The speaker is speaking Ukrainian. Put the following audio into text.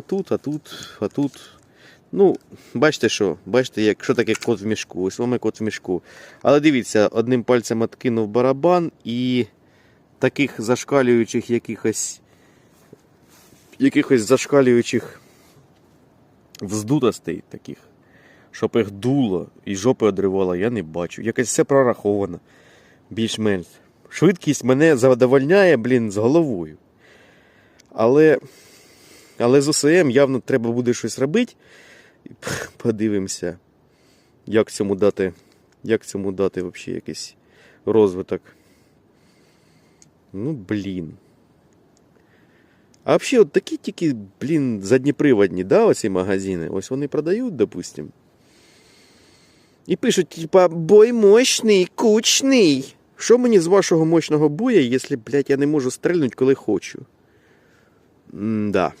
А тут, а тут, а тут. Ну, бачите що? Бачите, як, що таке кот в мішку? Ось вам і кот в мішку. Але дивіться, одним пальцем откинув барабан і таких зашкалюючих якихось. Якихось зашкалюючих вздутостей таких, щоб їх дуло і жопи одривало, я не бачу. Якось все прораховано. Більш-менш. Швидкість мене задовольняє, блін, з головою. Але, але з ОСМ явно треба буде щось робити. Подивимося, як цьому дати, як цьому дати взагалі якийсь розвиток. Ну, блін. А взагалі, от такі тільки, блін, задніприводні, да, оці магазини. Ось вони продають, допустим. І пишуть, типа, бой мощний, кучний. Що мені з вашого мощного боя, якщо, блядь, я не можу стрельнути, коли хочу? М-да.